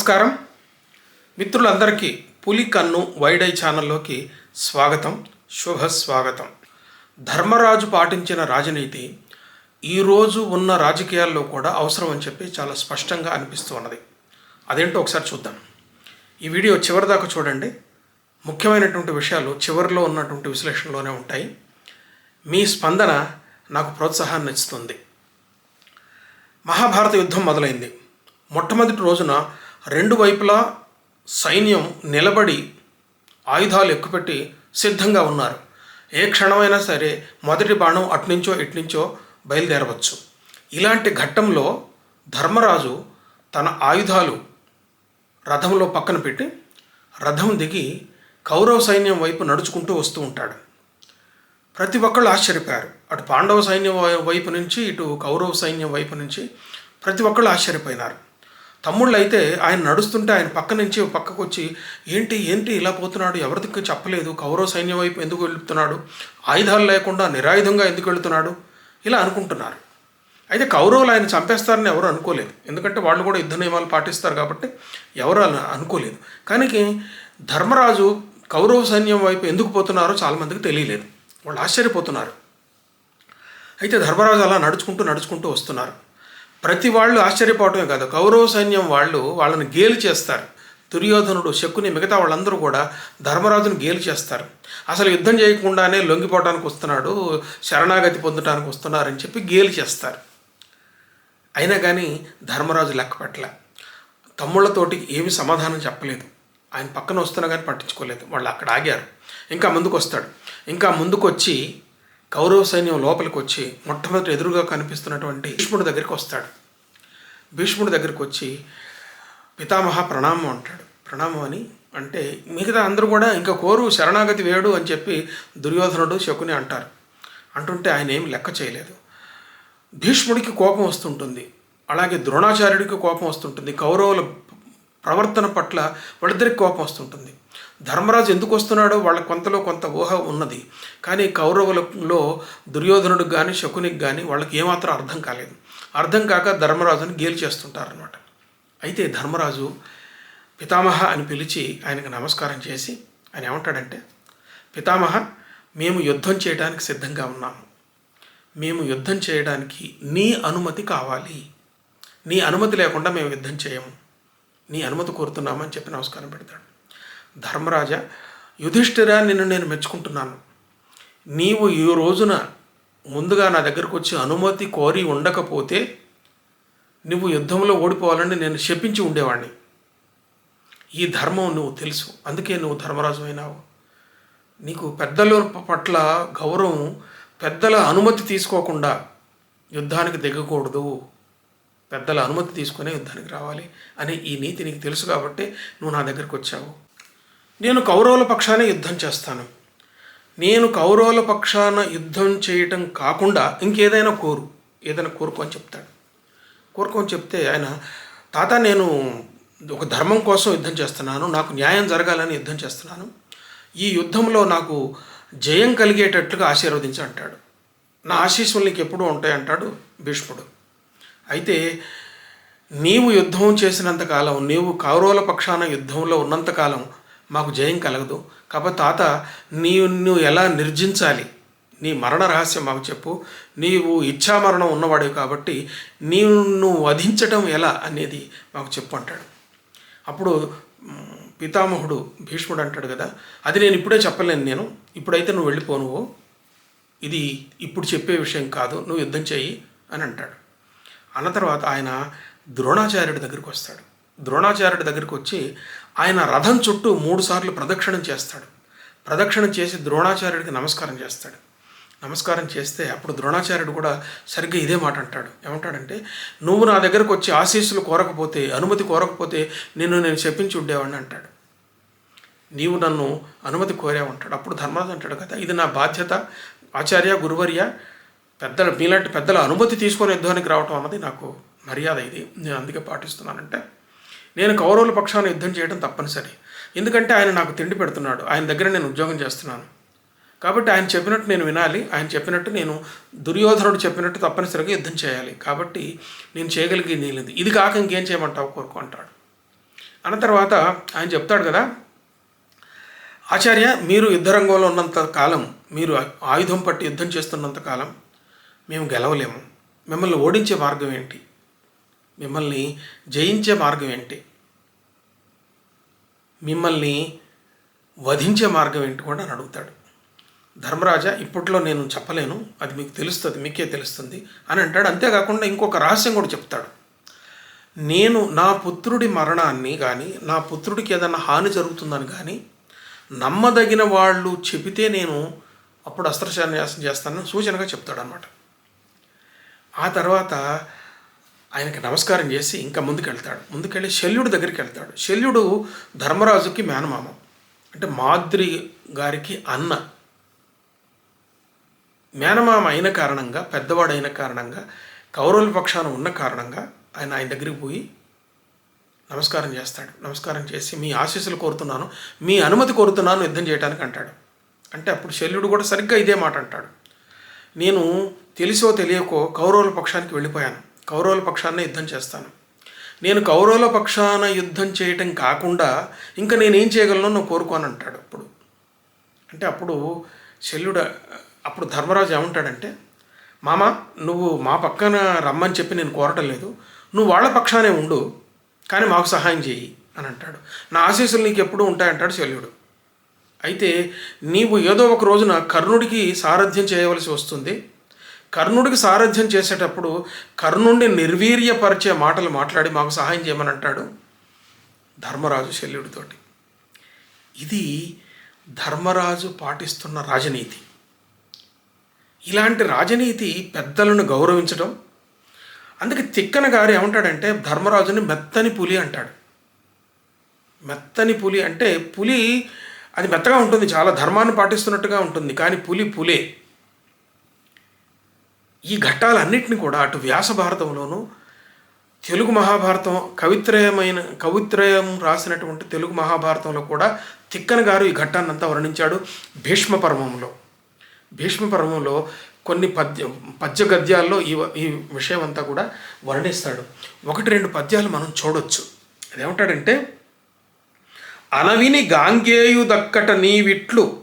నమస్కారం. మిత్రులందరికీ పులి కన్ను వైడ్ ఐ ఛానల్లోకి స్వాగతం శుభ స్వాగతం ధర్మరాజు పాటించిన రాజనీతి ఈరోజు ఉన్న రాజకీయాల్లో కూడా అవసరం అని చెప్పి చాలా స్పష్టంగా అనిపిస్తూ ఉన్నది. అదేంటో ఒకసారి చూద్దాం. ఈ వీడియో చివరి దాకా చూడండి. ముఖ్యమైనటువంటి విషయాలు చివరిలో ఉన్నటువంటి విశ్లేషణలోనే ఉంటాయి. మీ స్పందన నాకు ప్రోత్సాహాన్ని ఇస్తుంది. మహాభారత యుద్ధం మొదలైంది. మొట్టమొదటి రోజున రెండు వైపులా సైన్యం నిలబడి ఆయుధాలు ఎక్కుపెట్టి సిద్ధంగా ఉన్నారు. ఏ క్షణమైనా సరే మొదటి బాణం అట్నుంచో ఇట్నుంచో బయలుదేరవచ్చు. ఇలాంటి ఘట్టంలో ధర్మరాజు తన ఆయుధాలు రథంలో పక్కన పెట్టి రథం దిగి కౌరవ సైన్యం వైపు నడుచుకుంటూ వస్తూ ఉంటాడు. ప్రతి ఒక్కళ్ళు ఆశ్చర్యపోయారు. అటు పాండవ సైన్యం వైపు నుంచి ఇటు కౌరవ సైన్యం వైపు నుంచి ప్రతి ఒక్కళ్ళు ఆశ్చర్యపోయినారు. తమ్ముళ్ళు అయితే ఆయన నడుస్తుంటే ఆయన పక్క నుంచి పక్కకు వచ్చి ఏంటి ఏంటి ఇలా పోతున్నాడు? ఎవరికి చెప్పలేదు? కౌరవ సైన్యం వైపు ఎందుకు వెళ్తున్నాడు? ఆయుధాలు లేకుండా నిరాయుధంగా ఎందుకు వెళుతున్నాడు? ఇలా అనుకుంటున్నారు. అయితే కౌరవులు ఆయన చంపేస్తారని ఎవరు అనుకోలేదు. ఎందుకంటే వాళ్ళు కూడా యుద్ధ నియమాలు పాటిస్తారు కాబట్టి ఎవరు అనుకోలేదు. కానీ ధర్మరాజు కౌరవ సైన్యం వైపు ఎందుకు పోతున్నారో చాలామందికి తెలియలేదు. వాళ్ళు ఆశ్చర్యపోతున్నారు. అయితే ధర్మరాజు అలా నడుచుకుంటూ నడుచుకుంటూ వస్తున్నారు. ప్రతి వాళ్ళు ఆశ్చర్యపోవటమే కాదు. కౌరవ సైన్యం వాళ్ళు వాళ్ళని గేలు చేస్తారు. దుర్యోధనుడు శకుని మిగతా వాళ్ళందరూ కూడా ధర్మరాజును గేలు చేస్తారు. అసలు యుద్ధం చేయకుండానే లొంగిపోవడానికి వస్తున్నాడు శరణాగతి పొందడానికి వస్తున్నారని చెప్పి గేలు చేస్తారు. అయినా కానీ ధర్మరాజు లెక్క పెట్టలే. తమ్ముళ్ళతోటి ఏమి సమాధానం చెప్పలేదు. ఆయన పక్కన వస్తున్నా కానీ పట్టించుకోలేదు. వాళ్ళు అక్కడ ఆగారు. ఇంకా ముందుకు వస్తాడు ఇంకా ముందుకు వచ్చి కౌరవ సైన్యం లోపలికి వచ్చి మొట్టమొదటి ఎదురుగా కనిపిస్తున్నటువంటి భీష్ముడి దగ్గరికి వస్తాడు. భీష్ముడి దగ్గరికి వచ్చి పితామహ ప్రణామం అంటాడు. ప్రణామం అని అంటే మిగతా అందరూ కూడా ఇంకా కోరు శరణాగతి వేడు అని చెప్పి దుర్యోధనుడు శకుని అంటారు. అంటుంటే ఆయన ఏం లెక్క చేయలేదు. భీష్ముడికి కోపం వస్తుంటుంది. అలాగే ద్రోణాచార్యుడికి కోపం వస్తుంటుంది. కౌరవుల ప్రవర్తన పట్ల వాళ్ళిద్దరికి కోపం వస్తుంటుంది. ధర్మరాజు ఎందుకు వస్తున్నాడో వాళ్ళ కొంతలో కొంత ఊహ ఉన్నది. కానీ కౌరవులలో దుర్యోధనుడికి కానీ శకునికి కానీ వాళ్ళకి ఏమాత్రం అర్థం కాలేదు. అర్థం కాక ధర్మరాజుని గేలి చేస్తుంటారనమాట అయితే ధర్మరాజు పితామహ అని పిలిచి ఆయనకు నమస్కారం చేసి ఆయన ఏమంటాడంటే పితామహ మేము యుద్ధం చేయడానికి సిద్ధంగా ఉన్నాము. మేము యుద్ధం చేయడానికి నీ అనుమతి కావాలి. నీ అనుమతి లేకుండా మేము యుద్ధం చేయము. నీ అనుమతి కోరుతున్నామని చెప్పి నమస్కారం పెడతాడు. ధర్మరాజా యుధిష్ఠిరా నిన్ను నేను మెచ్చుకుంటున్నాను. నీవు ఈ రోజున ముందుగా నా దగ్గరకు వచ్చి అనుమతి కోరి ఉండకపోతే నువ్వు యుద్ధంలో ఓడిపోవాలని నేను శపించి ఉండేవాడిని ఈ ధర్మం నువ్వు తెలుసు. అందుకే నువ్వు ధర్మరాజు అయినావు. నీకు పెద్దల పట్ల గౌరవం పెద్దల అనుమతి తీసుకోకుండా యుద్ధానికి దిగకూడదు. పెద్దల అనుమతి తీసుకునే యుద్ధానికి రావాలి అనే ఈ నీతి నీకు తెలుసు కాబట్టి నువ్వు నా దగ్గరికి వచ్చావు. నేను కౌరవుల పక్షాన యుద్ధం చేస్తాను. నేను కౌరవుల పక్షాన యుద్ధం చేయటం కాకుండా ఇంకేదైనా కోరు. ఏదైనా కోరుకొని చెప్తాడు. కోరుకొని చెప్తే ఆయన తాత నేను ఒక ధర్మం కోసం యుద్ధం చేస్తున్నాను. నాకు న్యాయం జరగాలని యుద్ధం చేస్తున్నాను. ఈ యుద్ధంలో నాకు జయం కలిగేటట్లుగా ఆశీర్వదించి అంటాడు. నా ఆశీస్సులు నీకు ఎప్పుడూ ఉంటాయంటాడు భీష్ముడు. అయితే నీవు యుద్ధం చేసినంత కాలం నీవు కౌరవుల పక్షాన యుద్ధంలో ఉన్నంతకాలం మాకు జయం కలగదు. కాబట్టి తాత నీవు నువ్వు ఎలా నిర్జించాలి? నీ మరణ రహస్యం మాకు చెప్పు. నీవు ఇచ్ఛామరణం ఉన్నవాడివి కాబట్టి నీవు నువ్వు వధించటం ఎలా అనేది మాకు చెప్పు అంటాడు. అప్పుడు పితామహుడు భీష్ముడు అంటాడు కదా అది నేను ఇప్పుడే చెప్పలేను నేను. ఇప్పుడైతే నువ్వు వెళ్ళిపో నువ్వు. ఇది ఇప్పుడు చెప్పే విషయం కాదు. నువ్వు యుద్ధం చేయి అని అంటాడు. అన్న తర్వాత ఆయన ద్రోణాచార్యుడి దగ్గరికి వస్తాడు. ద్రోణాచార్యుడి దగ్గరికి వచ్చి ఆయన రథం చుట్టూ మూడుసార్లు ప్రదక్షిణం చేస్తాడు. ప్రదక్షిణం చేసి ద్రోణాచార్యుడికి నమస్కారం చేస్తాడు. నమస్కారం చేస్తే అప్పుడు ద్రోణాచార్యుడు కూడా సరిగ్గా ఇదే మాట అంటాడు. ఏమంటాడంటే నువ్వు నా దగ్గరకు వచ్చి ఆశీస్సులు కోరకపోతే అనుమతి కోరకపోతే నిన్ను నేను చెప్పించి ఉండేవాడిని అంటాడు. నీవు నన్ను అనుమతి కోరావంటాడు అప్పుడు ధర్మరాజు అంటాడు కదా ఇది నా బాధ్యత ఆచార్య గురువర్య పెద్దల మీలాంటి పెద్దల అనుమతి తీసుకొని యుద్ధానికి రావటం అన్నది నాకు మర్యాద ఇది. నేను అందుకే పాటిస్తున్నానంటే నేను కౌరవుల పక్షాన యుద్ధం చేయడం తప్పనిసరి. ఎందుకంటే ఆయన నాకు తిండి పెడుతున్నాడు. ఆయన దగ్గర నేను ఉద్యోగం చేస్తున్నాను. కాబట్టి ఆయన చెప్పినట్టు నేను వినాలి. ఆయన చెప్పినట్టు నేను దుర్యోధనుడు చెప్పినట్టు తప్పనిసరిగా యుద్ధం చేయాలి. కాబట్టి నేను చేయగలిగేది లేదు. ఇది కాక ఇంకేం చేయమంటావు? కోరుకో అంటాడు. అన్న తర్వాత ఆయన చెప్తాడు కదా ఆచార్య మీరు యుద్ధరంగంలో ఉన్నంత కాలం మీరు ఆయుధం పట్టి యుద్ధం చేస్తున్నంత కాలం మేము గెలవలేము. మిమ్మల్ని ఓడించే మార్గం ఏంటి? మిమ్మల్ని జయించే మార్గం ఏంటి? మిమ్మల్ని వధించే మార్గం ఏంటి కూడా అని అడుగుతాడు. ధర్మరాజా ఇప్పట్లో నేను చెప్పలేను అది మీకు తెలుస్తుంది మీకే తెలుస్తుంది అని అంటాడు. అంతేకాకుండా ఇంకొక రహస్యం కూడా చెప్తాడు. నేను నా పుత్రుడి మరణాన్ని కానీ నా పుత్రుడికి ఏదైనా హాని జరుగుతుందని కానీ నమ్మదగిన వాళ్ళు చెబితే నేను అప్పుడు అస్త్రసన్యాసం చేస్తానని సూచనగా చెప్తాడనమాట ఆ తర్వాత ఆయనకి నమస్కారం చేసి ఇంకా ముందుకెళ్తాడు. ముందుకెళ్ళి శల్యుడి దగ్గరికి వెళ్తాడు శల్యుడు ధర్మరాజుకి మేనమామ. అంటే మాద్రి గారికి అన్న. మేనమామ అయిన కారణంగా పెద్దవాడైన కారణంగా కౌరవుల పక్షాన ఉన్న కారణంగా ఆయన ఆయన దగ్గరికి పోయి నమస్కారం చేస్తాడు. నమస్కారం చేసి మీ ఆశీస్సులు కోరుతున్నాను. మీ అనుమతి కోరుతున్నాను యుద్ధం చేయడానికి అంటాడు. అంటే అప్పుడు శల్యుడు కూడా సరిగ్గా ఇదే మాట అంటాడు. నేను తెలిసో తెలియకో కౌరవుల పక్షానికి వెళ్ళిపోయాను. కౌరవుల పక్షాన యుద్ధం చేస్తాను. నేను కౌరవుల పక్షాన యుద్ధం చేయటం కాకుండా ఇంకా నేనేం చేయగలను నువ్వు కోరుకోను అంటాడు అప్పుడు. అంటే అప్పుడు శల్యుడు అప్పుడు ధర్మరాజు ఏమంటాడంటే మామ నువ్వు మా పక్కన రమ్మని చెప్పి నేను కోరటం లేదు. నువ్వు వాళ్ళ పక్షానే ఉండు కానీ మాకు సహాయం చేయి అని అంటాడు. నా ఆశీస్సులు నీకు ఎప్పుడూ ఉంటాయంటాడు శల్యుడు. అయితే నీవు ఏదో ఒక రోజున కర్ణుడికి సారథ్యం చేయవలసి వస్తుంది. కర్ణుడికి సారథ్యం చేసేటప్పుడు కర్ణుడిని నిర్వీర్యపరిచే మాటలు మాట్లాడి మాకు సహాయం చేయమని అంటాడు ధర్మరాజు శల్యుడితోటి. ఇది ధర్మరాజు పాటిస్తున్న రాజనీతి. ఇలాంటి రాజనీతి పెద్దలను గౌరవించడం అందుకే తిక్కన గారు ఏమంటాడంటే ధర్మరాజుని మెత్తని పులి అంటాడు. మెత్తని పులి అంటే పులి అది మెత్తగా ఉంటుంది చాలా ధర్మాన్ని పాటిస్తున్నట్టుగా ఉంటుంది కానీ పులి పులే. ఈ ఘట్టాలన్నింటినీ కూడా అటు వ్యాస భారతంలోనూ తెలుగు మహాభారతం కవిత్రయమైన కవిత్రయం రాసినటువంటి తెలుగు మహాభారతంలో కూడా తిక్కన గారు ఈ ఘట్టాన్నంతా వర్ణించాడు భీష్మ పర్వంలో. భీష్మ పర్వంలో కొన్ని పద్య పద్య గద్యాల్లో ఈ ఈ విషయం అంతా కూడా వర్ణిస్తాడు. ఒకటి రెండు పద్యాలు మనం చూడొచ్చు. అదేమంటాడంటే అనవిని గాంగేయు దక్కట నీవిట్లు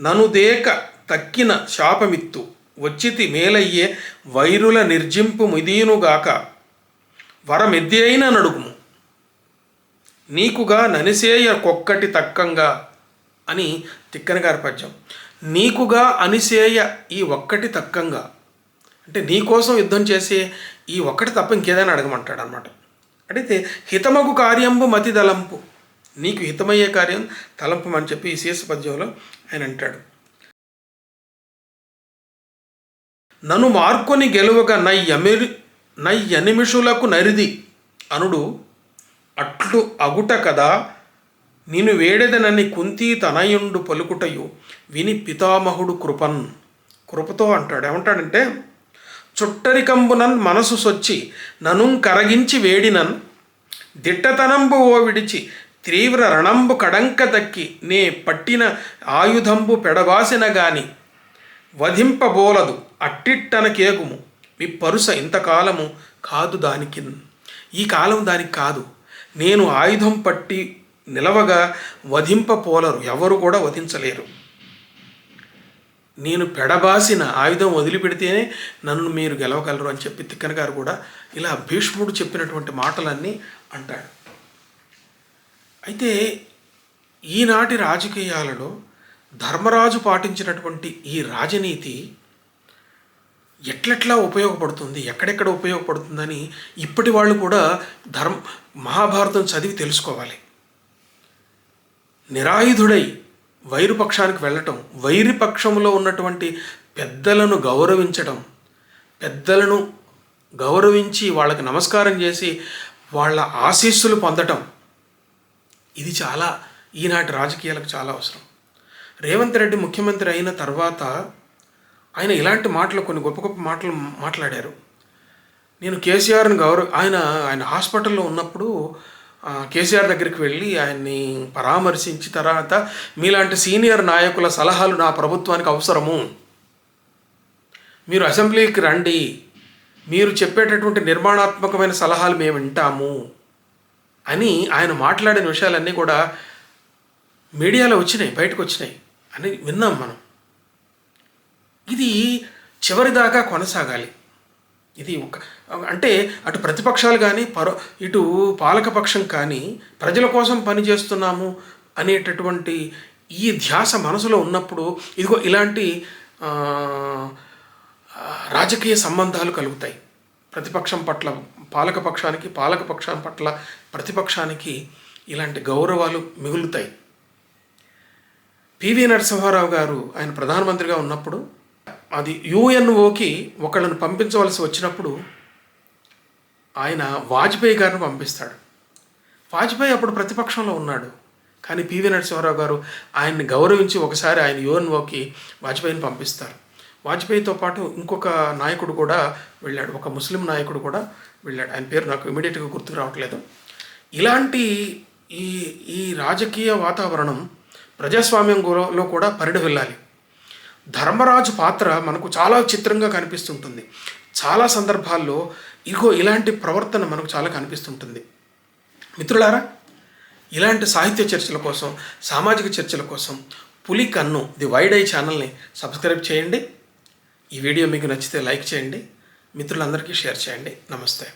ననుదేక తక్కిన శాపమిత్తు వచ్చితి మేలయ్యే వైరుల నిర్జింపు మిదీనుగాక వరమెద్యైన నడుగుము. నీకుగా ననిసేయ కొక్కటి తక్కంగా అని తిక్కన గారి పద్యం. నీకుగా అనిసేయ ఈ ఒక్కటి తక్కంగా. అంటే నీకోసం యుద్ధం చేసే ఈ ఒక్కటి తప్ప ఇంకేదైనా అడగమంటాడు అనమాట అడిగితే హితమగు కార్యంబు మతి తలంపు. నీకు హితమయ్యే కార్యం తలంపు అని చెప్పి ఈ శీర్ష పద్యంలో ఆయన అంటాడు. నన్ను మార్కొని గెలువగా నయ్యమిరి నయ్యనిమిషులకు నరిది. అనుడు అట్లు అగుట కదా నేను వేడెదనని కుంతి తనయుండు పలుకుటయు విని పితామహుడు కృపన్. కృపతో అంటాడు. ఏమంటాడంటే చుట్టరికంబునన్ మనసు సొచ్చి నను కరగించి వేడినన్ దిట్టతనంబు ఓ విడిచి తీవ్ర రణంబు కడంక దక్కి నే పట్టిన ఆయుధంబు పెడబాసిన గాని వధింపబోలదు అట్టిట్టనకేగుము. పరుస ఇంతకాలము కాదు దానికి ఈ కాలం దానికి కాదు. నేను ఆయుధం పట్టి నిలవగా వధింపపోలరు ఎవరు కూడా వధించలేరు. నేను పెడబాసిన ఆయుధం వదిలిపెడితేనే నన్ను మీరు గెలవగలరు అని చెప్పి తిక్కన గారు కూడా ఇలా భీష్ముడు చెప్పినటువంటి మాటలన్నీ అంటాడు. అయితే ఈనాటి రాజకీయాలలో ధర్మరాజు పాటించినటువంటి ఈ రాజనీతి ఎట్లెట్లా ఉపయోగపడుతుంది ఎక్కడెక్కడ ఉపయోగపడుతుందని ఇప్పటి వాళ్ళు కూడా ధర్మ మహాభారతం చదివి తెలుసుకోవాలి. నిరాయుధుడై వైరుపక్షానికి వెళ్ళటం వైరి పక్షంలో ఉన్నటువంటి పెద్దలను గౌరవించడం పెద్దలను గౌరవించి వాళ్ళకి నమస్కారం చేసి వాళ్ళ ఆశీస్సులు పొందటం ఇది చాలా ఈనాటి రాజకీయాలకు చాలా అవసరం. రేవంత్ రెడ్డి ముఖ్యమంత్రి అయిన తర్వాత ఆయన ఇలాంటి మాటలు కొన్ని గొప్ప గొప్ప మాటలు మాట్లాడారు. నేను కేసీఆర్ని గౌరవ ఆయన ఆయన హాస్పిటల్లో ఉన్నప్పుడు కేసీఆర్ దగ్గరికి వెళ్ళి ఆయన్ని పరామర్శించి తర్వాత మీలాంటి సీనియర్ నాయకుల సలహాలు నా ప్రభుత్వానికి అవసరము. మీరు అసెంబ్లీకి రండి. మీరు చెప్పేటటువంటి నిర్మాణాత్మకమైన సలహాలు మేము వింటాము అని ఆయన మాట్లాడిన విషయాలన్నీ కూడా మీడియాలో వచ్చినాయి బయటకు వచ్చినాయి. అని విన్నాం మనం. ఇది చివరిదాకా కొనసాగాలి. ఇది ఒక అంటే అటు ప్రతిపక్షాలు కానీ పరో ఇటు పాలకపక్షం కానీ ప్రజల కోసం పనిచేస్తున్నాము అనేటటువంటి ఈ ధ్యాస మనసులో ఉన్నప్పుడు ఇదిగో ఇలాంటి రాజకీయ సంబంధాలు కలుగుతాయి. ప్రతిపక్షం పట్ల పాలకపక్షానికి పాలకపక్షం పట్ల ప్రతిపక్షానికి ఇలాంటి గౌరవాలు మిగులుతాయి. పివి నరసింహారావు గారు ఆయన ప్రధానమంత్రిగా ఉన్నప్పుడు అది యుఎన్ఓకి ఒకళ్ళని పంపించవలసి వచ్చినప్పుడు ఆయన వాజ్పేయి గారిని పంపిస్తాడు. వాజ్పేయి అప్పుడు ప్రతిపక్షంలో ఉన్నాడు. కానీ పివి నరసింహారావు గారు ఆయన్ని గౌరవించి ఒకసారి ఆయన యుఎన్ఓకి వాజ్పేయిని పంపిస్తారు. వాజ్పేయితో పాటు ఇంకొక నాయకుడు కూడా వెళ్ళాడు. ఒక ముస్లిం నాయకుడు కూడా వెళ్ళాడు. ఆయన పేరు నాకు ఇమీడియట్గా గుర్తుకు రావట్లేదు. ఇలాంటి ఈ ఈ రాజకీయ వాతావరణం ప్రజాస్వామ్యం కూడా పరిడి వెళ్ళాలి. ధర్మరాజు పాత్ర మనకు చాలా చిత్రంగా కనిపిస్తుంటుంది. చాలా సందర్భాల్లో ఇగో ఇలాంటి ప్రవర్తన మనకు చాలా కనిపిస్తుంటుంది. మిత్రులారా ఇలాంటి సాహిత్య చర్చల కోసం సామాజిక చర్చల కోసం పులి కన్ను ది వైడ్ ఐ ఛానల్ని సబ్స్క్రైబ్ చేయండి. ఈ వీడియో మీకు నచ్చితే లైక్ చేయండి. మిత్రులందరికీ షేర్ చేయండి. నమస్తే.